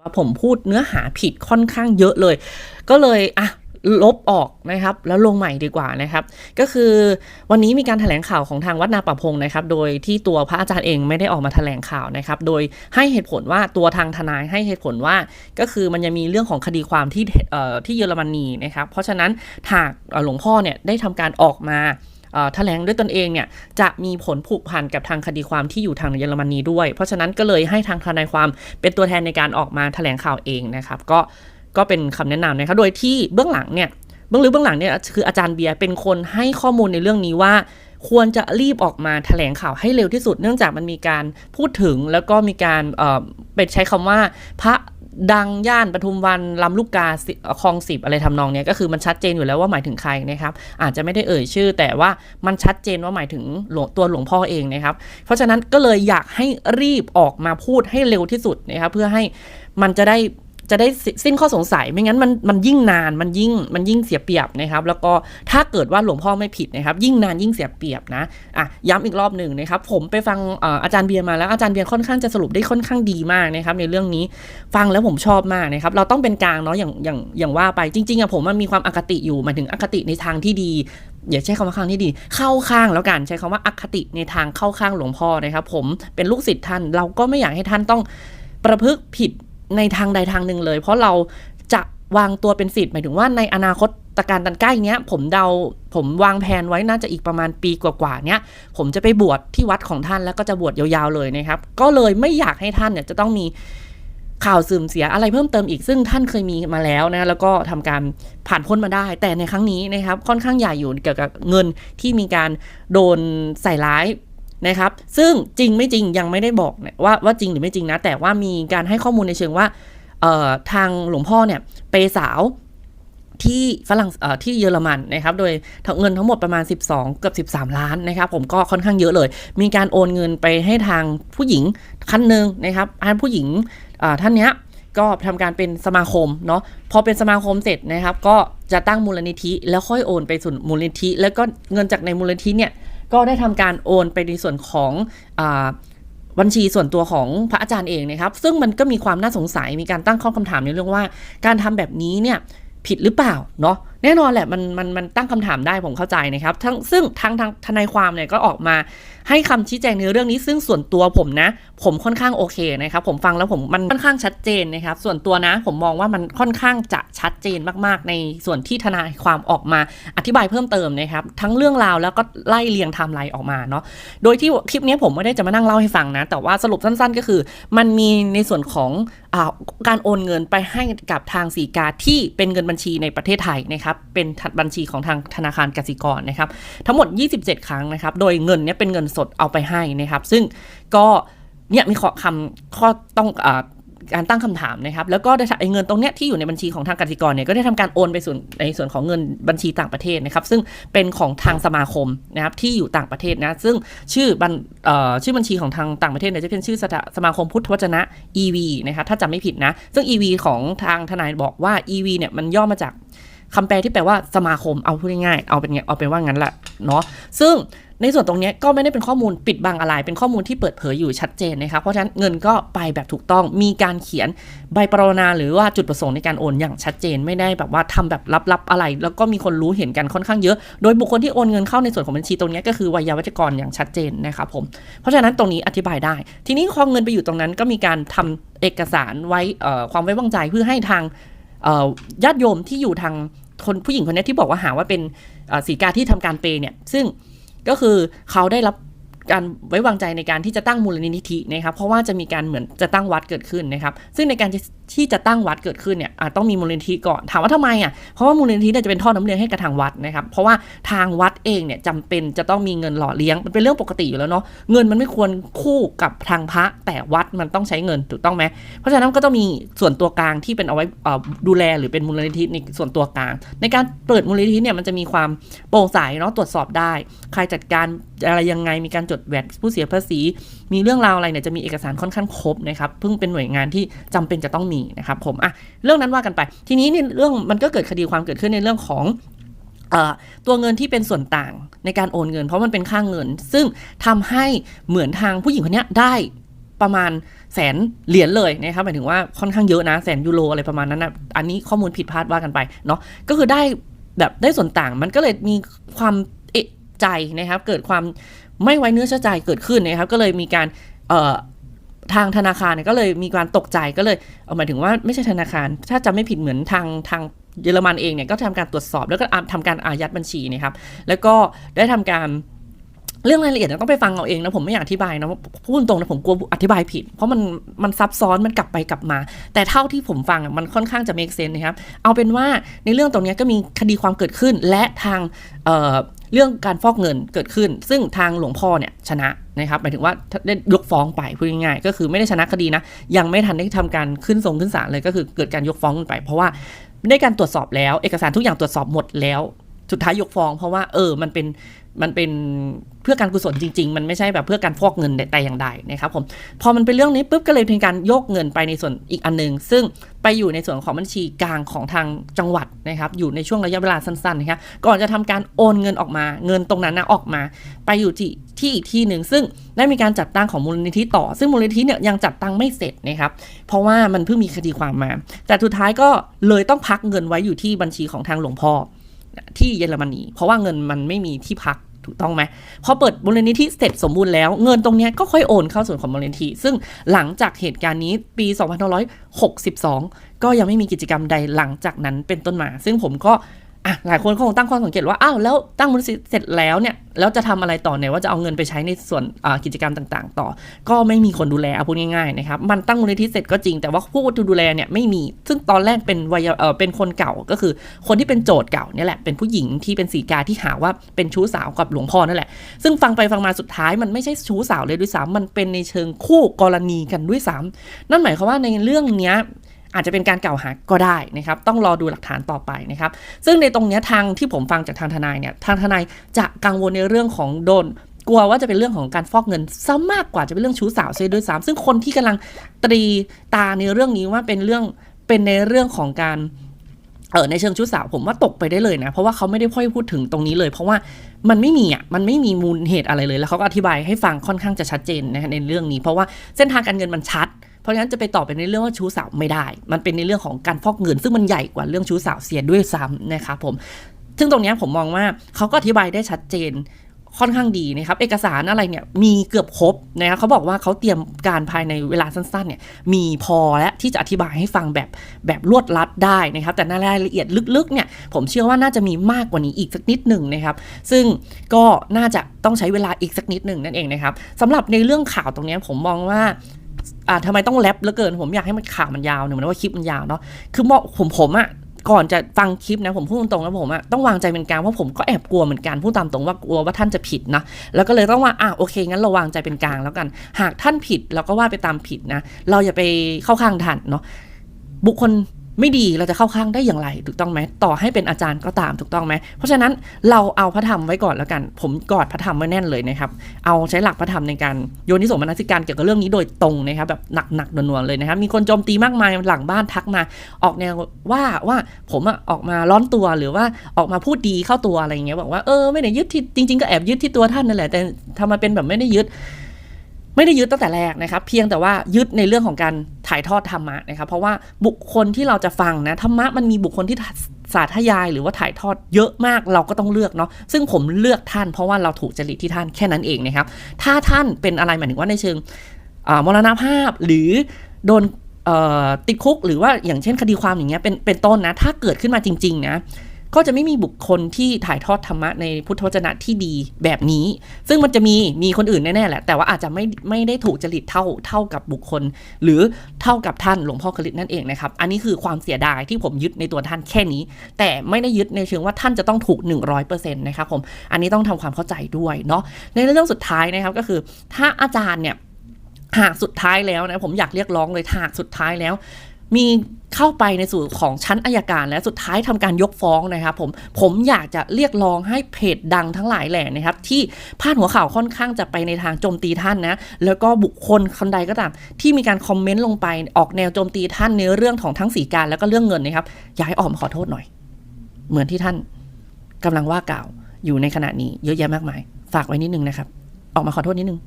ว่าผมพูดเนื้อหาผิดค่อนข้างเยอะเลย ก็เลยอะลบออกนะครับ แล้วลงใหม่ดีกว่านะครับ ก็คือวันนี้มีการแถลงข่าวของทางวัดนาป่าพงนะครับ โดยที่ตัวพระอาจารย์เองไม่ได้ออกมาแถลงข่าวนะครับ โดยให้เหตุผลว่าตัวทางทนายให้เหตุผลว่า ก็คือมันยังมีเรื่องของคดีความที่เอ่อที่เยอรมนีนะครับ เพราะฉะนั้นหากหลวงพ่อเนี่ยได้ทำการออกมา แถลงด้วยตนเองเนี่ยจะมีผลผูกพันกับทางคดีความที่อยู่ทางเยอรมนีด้วย เพราะฉะนั้นก็เลยให้ทางทนายความเป็นตัวแทนในการออกมาแถลงข่าวเองนะครับ ก็ก็เป็นคำแนะนำนะครับ โดยที่เบื้องหลังเนี่ยเบื้องลึกเบื้องหลังเนี่ยคืออาจารย์เบียร์เป็นคนให้ข้อมูลในเรื่องนี้ว่าควรจะรีบออกมาแถลงข่าวให้เร็วที่สุด เนื่องจากมันมีการพูดถึงแล้วก็มีการเออเป็นใช้คำว่าพระ ดังย่านปทุมวันลำลูกกาคลองสิบอะไรทำนองเนี้ยก็คือมันชัดเจนอยู่แล้วว่าหมายถึงใครนะครับ อาจจะไม่ได้เอ่ยชื่อ แต่ว่ามันชัดเจนว่าหมายถึงหลวงตัวหลวงพ่อเองนะครับ เพราะฉะนั้นก็เลยอยากให้รีบออกมาพูดให้เร็วที่สุดนะครับเพื่อให้มันจะได้ จะได้สิ้นข้อสงสัยไม่งั้นมันมันยิ่งนานมันยิ่งมันยิ่งเสียเปรียบนะครับ แล้วก็ถ้าเกิดว่าหลวงพ่อไม่ผิดนะครับ ยิ่งนานยิ่งเสียเปรียบนะอะย้ำอีกรอบหนึ่งนะครับ ผมไปฟังอาจารย์เบียร์มาแล้วอาจารย์เบียร์ค่อนข้างจะสรุปได้ค่อนข้างดีมากนะครับ ในเรื่องนี้ฟังแล้วผมชอบมากนะครับ เราต้องเป็นกลางเนาะอย่างอย่างอย่างว่าไปจริงๆอะผมมันมีความอคติอยู่หมายถึงอคติในทางที่ดีอย่าใช้คำว่าข้างที่ดี เข้าข้างแล้วกันใช้คำว่าอคติในทางเข้าข้างหลวงพ่อนะครับ ผมเป็นลูกศิษย์ท่านเราก็ไม่อยากให้ท่านต้องประพฤติผิด ในทางใดทางหนึ่งเลย เพราะเราจะวางตัวเป็นศิษย์หมายถึงว่าในอนาคตตะการตันใกล้เนี้ย ผมเดาผมวางแผนไว้น่าจะอีกประมาณปีกว่าๆเนี้ยผมจะไปบวชที่วัดของท่านแล้วก็จะบวชยาวๆเลยนะครับ ก็เลยไม่อยากให้ท่านเนี่ยจะต้องมีข่าวเสื่อมเสียอะไรเพิ่มเติมอีกซึ่งท่านเคยมีมาแล้วนะแล้วก็ทำการผ่านพ้นมาได้ แต่ในครั้งนี้นะครับค่อนข้างใหญ่อยู่เกี่ยวกับเงินที่มีการโดนใส่ร้าย นะครับ ซึ่งจริงไม่จริงยังไม่ได้บอกว่าว่าจริงหรือไม่จริงนะ แต่ว่ามีการให้ข้อมูลในเชิงว่าทางหลวงพ่อเนี่ยเปย์สาวที่ฝรั่งที่เยอรมันนะครับ โดยเงินทั้งหมดประมาณ 12เกือบ13 ล้านนะครับ ผมก็ค่อนข้างเยอะเลย มีการโอนเงินไปให้ทางผู้หญิงคันหนึ่งนะครับอันผู้หญิงท่านเนี้ยก็ทำการเป็นสมาคมเนาะพอเป็นสมาคมเสร็จนะครับ ก็จะตั้งมูลนิธิ แล้วค่อยโอนไปส่วนมูลนิธิ แล้วก็เงินจากในมูลนิธิเนี่ย ก็ได้ทำการโอนไปในส่วนของอบัญชีส่วนตัวของพระอาจารย์เองนะครับ ซึ่งมันก็มีความน่าสงสัยมีการตั้งข้อคำถามในเรื่องว่า การทำแบบนี้เนี่ยผิดหรือเปล่าเนาะ แน่นอนแหละมันมันมันตั้งคำถามได้ผมเข้าใจนะครับทั้งซึ่งทางทางทนายความเนี่ยก็ออกมาให้คำชี้แจงในเรื่องนี้ ซึ่งส่วนตัวผมนะ ผมค่อนข้างโอเคนะครับผมฟังแล้วผมมันค่อนข้างชัดเจนนะครับ ส่วนตัวนะ ผมมองว่ามันค่อนข้างจะชัดเจนมาก ๆ ในส่วนที่ทนายความออกมาอธิบายเพิ่มเติมนะครับ ทั้งเรื่องราวแล้วก็ไล่เรียงไทม์ไลน์ออกมาเนาะโดยที่คลิปนี้ผมไม่ได้จะมานั่งเล่าให้ฟังนะ แต่ว่าสรุปสั้น ๆ ก็คือ มันมีในส่วนของอการโอนเงินไปให้กับทางสีกาที่เป็นเงินบัญชีในประเทศไทยนะครับเป็นบัญชีของทางธนาคารกสิกรนะครับทั้งหมด 27 ครั้งนะครับโดยเงินเนี้ยเป็นเงินสดเอาไปให้นะครับซึ่งก็เนี่ยมีข้อคำข้อต้องอการตั้งคำถามนะครับ แล้วก็ไอ้เงินตรงเนี้ยที่อยู่ในบัญชีของทางกสิกรเนี่ยก็ได้ทำการโอนไปส่วนในส่วนของเงินบัญชีต่างประเทศนะครับ ซึ่งเป็นของทางสมาคมนะครับที่อยู่ต่างประเทศนะ ซึ่งชื่อบัญชื่อบัญชีของทางต่างประเทศเนี่ยจะเป็นชื่อสสมาคมพุทธวจนะ EV นะครับถ้าจำไม่ผิดนะ ซึ่ง EV ของทางทนายบอกว่า EV เนี่ยมันย่อมาจาก คำแปลที่แปลว่าสมาคมเอาพูดง่ายๆเอาเป็นไงเอาเป็นว่างั้นแหละเนาะซึ่งในส่วนตรงนี้ก็ไม่ได้เป็นข้อมูลปิดบังอะไร เป็นข้อมูลที่เปิดเผยอยู่ชัดเจนนะครับเพราะฉะนั้นเงินก็ไปแบบถูกต้อง มีการเขียนใบปรนนาหรือว่าจุดประสงค์ในการโอนอย่างชัดเจน ไม่ได้แบบว่าทำแบบลับๆอะไร แล้วก็มีคนรู้เห็นกันค่อนข้างเยอะ โดยบุคคลที่โอนเงินเข้าในส่วนของบัญชีตรงนี้ก็คือวัยวัจกรอย่างชัดเจนนะครับผม เพราะฉะนั้นตรงนี้อธิบายได้ ทีนี้พอเงินไปอยู่ตรงนั้นก็มีการทำเอกสารไว้ความไว้วางใจเพื่อให้ทาง ญาติโยมที่อยู่ทางคนผู้หญิงคนนี้ที่บอกว่าหาว่าเป็นสีกาที่ทำการเปย์เนี่ย ซึ่งก็คือเขาได้รับการไว้วางใจในการที่จะตั้งมูลนิธินะครับ เพราะว่าจะมีการเหมือนจะตั้งวัดเกิดขึ้นนะครับ ซึ่งในการ ที่จะตั้งวัดเกิดขึ้นเนี่ยอาจต้องมีมูลนิธิก่อนถามว่าทำไมอะเพราะว่ามูลนิธิเนี่ยจะเป็นท่อน้ำเลี้ยงให้กับทางวัดนะครับเพราะว่าทางวัดเองเนี่ยจำเป็นจะต้องมีเงินหล่อเลี้ยงมันเป็นเรื่องปกติอยู่แล้วเนาะเงินมันไม่ควรคู่กับทางพระ แต่วัดมันต้องใช้เงินถูกต้องไหมเพราะฉะนั้นก็ต้องมีส่วนตัวกลางที่เป็นเอาไว้อ่อดูแลหรือเป็นมูลนิธิในส่วนตัวกลาง ในการเปิดมูลนิธิเนี่ยมันจะมีความโปร่งใสเนาะตรวจสอบได้ ใครจัดการอะไรยังไงมีการจดแวดผู้เสียภาษี มีเรื่องราวอะไรเนี่ยจะมีเอกสารค่อนข้างครบนะครับเพิ่งเป็นหน่วยงานที่จำเป็นจะต้องมีนะครับผมอะเรื่องนั้นว่ากันไป ทีนี้เนี่ยเรื่องมันก็เกิดคดีความเกิดขึ้นในเรื่องของตัวเงินที่เป็นส่วนต่างในการโอนเงิน เพราะมันเป็นค่างเงิน ซึ่งทำให้เหมือนทางผู้หญิงคนนี้ได้ประมาณแสนเหรียญเลยนะครับหมายถึงว่าค่อนข้างเยอะนะแสนยูโรอะไรประมาณนั้นนะอันนี้ข้อมูลผิดพลาดว่ากันไปเนาะก็คือได้แบบได้ส่วนต่างมันก็เลยมีความเอะใจนะครับ เกิดความไม่ไว้เนื้อเชื่อใจเกิดขึ้นนะครับ ก็เลยมีการ ทางธนาคารเนี่ยก็เลยมีการตกใจก็เลยเอาหมายถึงว่าไม่ใช่ธนาคาร ถ้าจำไม่ผิดเหมือนทางทางเยอรมันเองเนี่ยก็ทำการตรวจสอบแล้วก็ทำการอายัดบัญชีนะครับ แล้วก็ได้ทำการเรื่องรายละเอียดต้องไปฟังเอาเองนะผมไม่อยากอธิบายนะพูดตรงนะผมกลัวอธิบายผิด เพราะมันมันซับซ้อนมันกลับไปกลับมา แต่เท่าที่ผมฟังอะมันค่อนข้างจะ make sense นะครับ เอาเป็นว่าในเรื่องตรงนี้ก็มีคดีความเกิดขึ้นและทางเเรื่องการฟอกเงินเกิดขึ้น ซึ่งทางหลวงพ่อเนี่ยชนะนะครับหมายถึงว่าได้ยกฟ้องไปพูดง่ายๆก็คือไม่ได้ชนะคดีนะ ยังไม่ทันได้ทำการขึ้นทรงขึ้นศาลเลยก็คือเกิดการยกฟ้องกันไป เพราะว่าได้การตรวจสอบแล้ว เอกสารทุกอย่างตรวจสอบหมดแล้ว สุดท้ายยกฟ้องเพราะว่าเออมันเป็น มันเป็นเพื่อการกุศลจริง ๆ มันไม่ใช่แบบเพื่อการฟอกเงินแต่อย่างใดนะครับผมพอมันเป็นเรื่องนี้ปุ๊บก็เลยเป็นการโยกเงินไปในส่วนอีกอันหนึง ซึ่งไปอยู่ในส่วนของบัญชีกลางของทางจังหวัดนะครับอยู่ในช่วงระยะเวลาสั้นๆนะครับก่อนจะทำการโอนเงินออกมาเงินตรงนั้นนะออกมา ไปอยู่ที่ที่อีกที่หนึ่งซึ่งได้มีการจัดตั้งของมูลนิธิต่อ ซึ่งมูลนิธิเนี่ยยังจัดตั้งไม่เสร็จนะครับเพราะว่ามันเพิ่งมีคดีความมา แต่สุดท้ายก็เลยต้องพักเงินไว้อยู่ที่บัญชีของทางหลวงพ่อ ที่เยอรมนี เพราะว่าเงินมันไม่มีที่พักถูกต้องไหมพอเปิดมูลนิธิเสร็จสมบูรณ์แล้ว เงินตรงนี้ก็ค่อยโอนเข้าส่วนของมูลนิธิ ซึ่งหลังจากเหตุการณ์นี้ปี 2562 ก็ยังไม่มีกิจกรรมใดหลังจากนั้นเป็นต้นมา ซึ่งผมก็ อะหลายคนก็คงตั้งข้อสังเกตว่าอ้าวแล้วตั้งมูลนิธิเสร็จแล้วเนี่ยแล้วจะทำอะไรต่อเนี่ยว่าจะเอาเงินไปใช้ในส่วนกิจกรรมต่าง ๆ ต่อ ก็ไม่มีคนดูแลเอาพูดง่ายๆนะครับมันตั้งมูลนิธิเสร็จก็จริงแต่ว่าผู้ดูแลเนี่ยไม่มี ซึ่งตอนแรกเป็นวัยเออเป็นคนเก่าก็คือ คนที่เป็นโจทย์เก่าเนี่ยแหละเป็นผู้หญิงที่เป็นสีกาที่หาว่าเป็นชู้สาวกับหลวงพ่อนั่นแหละซึ่งฟังไปฟังมาสุดท้ายมันไม่ใช่ชู้สาวเลยด้วยซ้ำมันเป็นในเชิงคู่กรณีกันด้วยซ้ำนั่นหมายความว่าในเรื่องเนี้ย อาจจะเป็นการกล่าวหาก็ได้นะครับ ต้องรอดูหลักฐานต่อไปนะครับ ซึ่งในตรงนี้ทางที่ผมฟังจากทางทนายเนี่ย ทางทนายจะกังวลในเรื่องของโดนกลัวว่าจะเป็นเรื่องของการฟอกเงินซะมากกว่าจะเป็นเรื่องชู้สาวเสียด้วยซ้ำซึ่งคนที่กำลังตรีตาในเรื่องนี้ว่าเป็นเรื่องเป็นในเรื่องของการเออในเชิงชู้สาวผมว่าตกไปได้เลยนะ เพราะว่าเขาไม่ได้ค่อยพูดถึงตรงนี้เลย เพราะว่ามันไม่มีอะมันไม่มีมูลเหตุอะไรเลยแล้วเขาก็อธิบายให้ฟังค่อนข้างจะชัดเจนนะในเรื่องนี้ เพราะว่าเส้นทางการเงินมันชัด เพราะฉะนั้นจะไปตอบไปในเรื่องว่าชู้สาวไม่ได้ มันเป็นในเรื่องของการฟอกเงิน ซึ่งมันใหญ่กว่าเรื่องชู้สาวเสียด้วยซ้ำนะครับผม ซึ่งตรงนี้ผมมองว่าเขาก็อธิบายได้ชัดเจนค่อนข้างดีนะครับ เอกสารอะไรเนี่ยมีเกือบครบนะครับเขาบอกว่าเขาเตรียมการภายในเวลาสั้นๆเนี่ยมีพอและที่จะอธิบายให้ฟังแบบแบบรวดลัดได้นะครับ แต่ในรายละเอียดลึกๆเนี่ยผมเชื่อว่าน่าจะมีมากกว่านี้อีกสักนิดหนึ่งนะครับ ซึ่งก็น่าจะต้องใช้เวลาอีกสักนิดหนึ่งนั่นเองนะครับสำหรับในเรื่องข่าวตรงนี้ผมมองว่า อ่าทำไมต้องแรปเหลือเกิน ผมอยากให้มันข่าวมันยาวหนึ่งมันว่าคลิปมันยาวเนาะคือเมองผมผมอะก่อนจะฟังคลิปนะผมพูดตรงๆแล้วผมอะต้องวางใจเป็นกลางเพราะผมก็แอบกลัวเหมือนกันพูดตามตรงว่ากลัวว่าท่านจะผิดนะแล้วก็เลยต้องว่าอะโอเคงั้นเราวางใจเป็นกลางแล้วกัน หากท่านผิดเราก็ว่าไปตามผิดนะ เราอย่าไปเข้าข้างท่านเนาะบุคคล ไม่ดีเราจะเข้าข้างได้อย่างไรถูกต้องไหมต่อให้เป็นอาจารย์ก็ตามถูกต้องไหมเพราะฉะนั้นเราเอาพระธรรมไว้ก่อนแล้วกัน ผมกอดพระธรรมไว้แน่นเลยนะครับ เอาใช้หลักพระธรรมในการโยนิสมนสิการเกี่ยวกับเรื่องนี้โดยตรงนะครับแบบหนักๆนวงๆเลยนะครับ มีคนโจมตีมากมายหลังบ้านทักมา ออกแนวว่าว่าผมอะออกมาร้อนตัวหรือว่าออกมาพูดดีเข้าตัวอะไรอย่างเงี้ยบอกว่าเออไม่ได้ยึดที่จริง ๆ ก็แอบยึดที่ตัวท่านนั่นแหละแต่ทำมาเป็นแบบไม่ได้ยึด ไม่ได้ยึดตั้งแต่แรกนะครับ เพียงแต่ว่ายึดในเรื่องของการ ถ่ายทอดธรรมะนะครับ เพราะว่าบุคคลที่เราจะฟังนะธรรมะมันมีบุคคลที่สาธยายหรือว่าถ่ายทอดเยอะมากเราก็ต้องเลือกเนาะซึ่งผมเลือกท่านเพราะว่าเราถูกจริตที่ท่านแค่นั้นเองนะครับ ถ้าท่านเป็นอะไรหมายถึงว่าในเชิงมรณภาพหรือโดนติดคุกหรือว่าอย่างเช่นคดีความอย่างเงี้ยเป็นเป็นต้นนะ ถ้าเกิดขึ้นมาจริง ๆ นะ ก็จะไม่มีบุคคลที่ถ่ายทอดธรรมะในพุทธวจนะที่ดีแบบนี้ ซึ่งมันจะมีมีคนอื่นแน่ๆแหละ แต่ว่าอาจจะไม่ไม่ได้ถูกจริตเท่าเท่ากับบุคคล หรือเท่ากับท่านหลวงพ่อคลิตนั่นเองนะครับ อันนี้คือความเสียดายที่ผมยึดในตัวท่านแค่นี้ แต่ไม่ได้ยึดในเชิงว่าท่านจะต้องถูก 100%นะครับผม อันนี้ต้องทำความเข้าใจด้วยเนาะ ในเรื่องสุดท้ายนะครับก็คือถ้าอาจารย์เนี่ยหากสุดท้ายแล้วนะผมอยากเรียกร้องเลยหากสุดท้ายแล้ว มีเข้าไปในสู่ของชั้นอายการและสุดท้ายทำการยกฟ้องนะครับผมผมอยากจะเรียกร้องให้เพจดังทั้งหลายแหล่นะครับ ที่พาดหัวข่าวค่อนข้างจะไปในทางโจมตีท่านนะแล้วก็บุคคลคนใดก็ตามที่มีการคอมเมนต์ลงไปออกแนวโจมตีท่านในเรื่องของทั้งสีการแล้วก็เรื่องเงินนะครับอยากให้ออกมาขอโทษหน่อย เหมือนที่ท่านกำลังว่ากล่าวอยู่ในขณะนี้เยอะแยะมากมาย ฝากไว้นิดนึงนะครับ ออกมาขอโทษนิดนึง